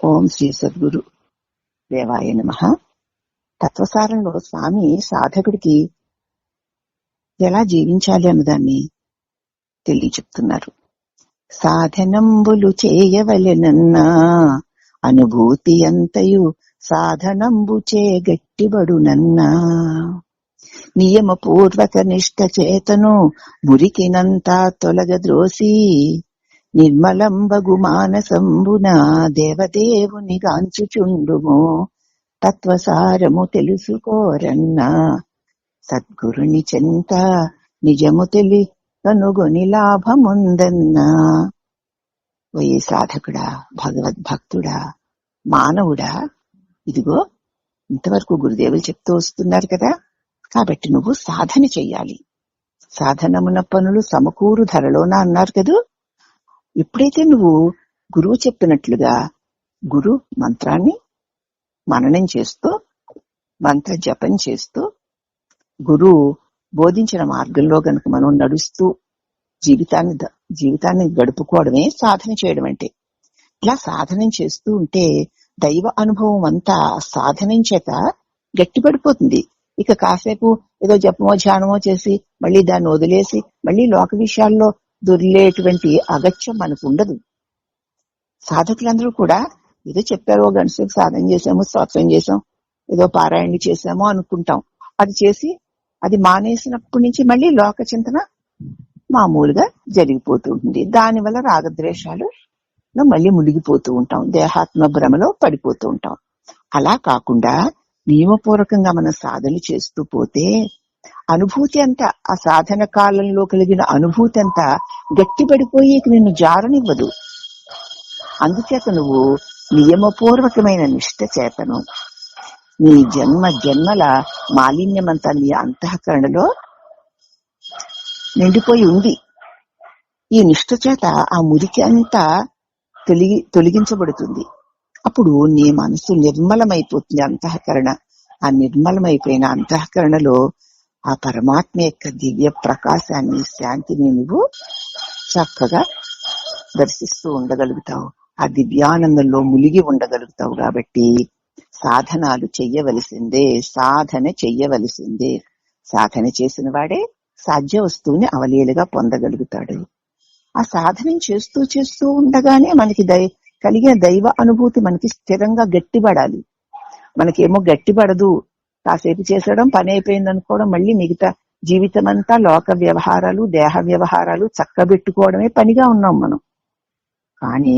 ఓం శ్రీ సద్గురు దేవాయ నమ. తత్వసారంలో స్వామి సాధకుడికి ఎలా జీవించాలి అన్నదాన్ని తెలియచెప్తున్నారు. సాధనంబులు చేయవలెనన్నా అనుభూతి అంతయు సాధనంబు చే నియమపూర్వక నిష్ట చేతను మురికినంతా తొలగద్రోసి నిర్మలంబగు మానసంబున దేవదేవుని గాంచుచుండుము. తత్వసారము తెలుసుకోరన్నా సద్గురుని చెంత నిజము తెలి కనుగొని లాభముందన్నా. ఓయే సాధకుడా భగవద్భక్తుడా మానవుడా ఇదిగో ఇంతవరకు గురుదేవులు చెప్తూ వస్తున్నారు కదా. కాబట్టి నువ్వు సాధన చెయ్యాలి. సాధనమున పనులు సమకూరు ధరలోన అన్నారు కదూ? ఎప్పుడైతే నువ్వు గురువు చెప్పినట్లుగా గురు మంత్రాన్ని మననం చేస్తూ మంత్ర జపం చేస్తూ గురువు బోధించిన మార్గంలో గనుక మనం నడుస్తూ జీవితాన్ని జీవితాన్ని గడుపుకోవడమే సాధన చేయడం అంటే. ఇలా సాధనం చేస్తూ ఉంటే దైవ అనుభవం అంతా సాధనం చేత గట్టిపడిపోతుంది. ఇక కాసేపు ఏదో జపమో ధ్యానమో చేసి మళ్ళీ దాన్ని వదిలేసి మళ్ళీ లోక విషయాల్లో దొరిలేటువంటి అగత్యం మనకు ఉండదు. సాధకులందరూ కూడా ఏదో చెప్పారు ఓ గంట సేపు సాధన చేసాము స్తోత్రం చేసాం ఏదో పారాయణ చేసాము అనుకుంటాం. అది చేసి అది మానేసినప్పటి నుంచి మళ్ళీ లోక చింతన మామూలుగా జరిగిపోతూ ఉంటుంది. దానివల్ల రాగద్వేషాలు మళ్ళీ మునిగిపోతూ ఉంటాం దేహాత్మ భ్రమలో పడిపోతూ ఉంటాం. అలా కాకుండా నియమపూర్వకంగా మనం సాధన చేస్తూ పోతే అనుభూతి అంతా ఆ సాధన కాలంలో కలిగిన అనుభూతి అంతా గట్టిపడిపోయి నిన్ను జారనివ్వదు. అందుచేత నువ్వు నియమపూర్వకమైన నిష్ట చేతను. నీ జన్మ జన్మల మాలిన్యమంతా నీ అంతఃకరణలో నిండిపోయి ఉంది. ఈ నిష్ట చేత ఆ మురికి అంతా తొలగి తొలగించబడుతుంది. అప్పుడు నీ మనసు నిర్మలమైపోతుంది అంతఃకరణ. ఆ నిర్మలమైపోయిన అంతఃకరణలో ఆ పరమాత్మ యొక్క దివ్య ప్రకాశాన్ని శాంతిని నువ్వు చక్కగా దర్శిస్తూ ఉండగలుగుతావు. ఆ దివ్యానందంలో ములిగి ఉండగలుగుతావు కాబట్టి సాధనాలు చెయ్యవలసిందే సాధన చెయ్యవలసిందే. సాధన చేసిన వాడే సాధ్య వస్తువుని అవలీలుగా పొందగలుగుతాడు. ఆ సాధన చేస్తూ చేస్తూ ఉండగానే మనకి దై కలిగిన దైవ అనుభూతి మనకి స్థిరంగా గట్టిపడాలి. మనకేమో గట్టిపడదు. కాసేపు చేసడం పని అయిపోయింది అనుకోవడం మళ్ళీ మిగతా జీవితం అంతా లోక వ్యవహారాలు దేహ వ్యవహారాలు చక్కబెట్టుకోవడమే పనిగా ఉన్నాం మనం. కానీ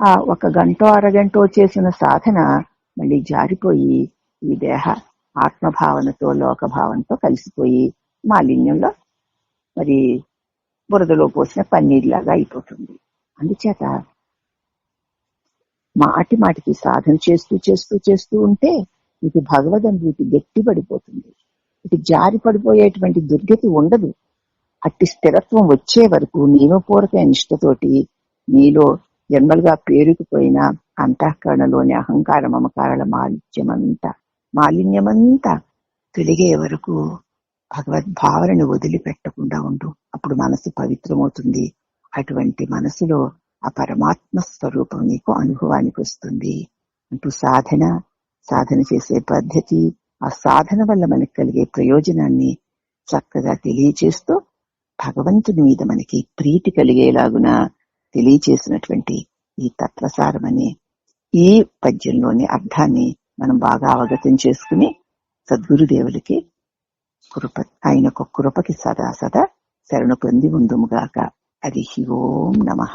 ఆ ఒక గంట అరగంటో చేసిన సాధన మళ్ళీ జారిపోయి ఈ దేహ ఆత్మభావనతో లోక భావనతో కలిసిపోయి మాలిన్యంలో మరి బురదలో పోసిన పన్నీర్లాగా అయిపోతుంది. అందుచేత మాటి మాటికి సాధన చేస్తూ చేస్తూ చేస్తూ ఉంటే ఇది భగవదం అనుభూతి గట్టి పడిపోతుంది. ఇది జారి పడిపోయేటువంటి దుర్గతి ఉండదు. అట్టి స్థిరత్వం వచ్చే వరకు నియమపూర్వక నిష్టతోటి నీలో జన్మలుగా పేరుకుపోయిన అంతఃకరణలోని అహంకార మమకారాల మాలిన్యమంతా మాలిన్యమంతా తొలిగే వరకు భగవద్భావనను వదిలిపెట్టకుండా ఉండు. అప్పుడు మనసు పవిత్రమవుతుంది. అటువంటి మనసులో ఆ పరమాత్మ స్వరూపం నీకు అనుభవానికి వస్తుంది. అంటూ సాధన సాధన చేసే పద్ధతి ఆ సాధన వల్ల మనకు కలిగే ప్రయోజనాన్ని చక్కగా తెలియచేస్తూ భగవంతుని మీద మనకి ప్రీతి కలిగేలాగున తెలియచేసినటువంటి ఈ తత్వసారం అనే ఈ పద్యంలోని అర్థాన్ని మనం బాగా అవగతం చేసుకుని సద్గురుదేవులకి కృప ఆయన కృపకి సదా సదా శరణు పొంది ఉందుముగాక హరి ఓం నమః.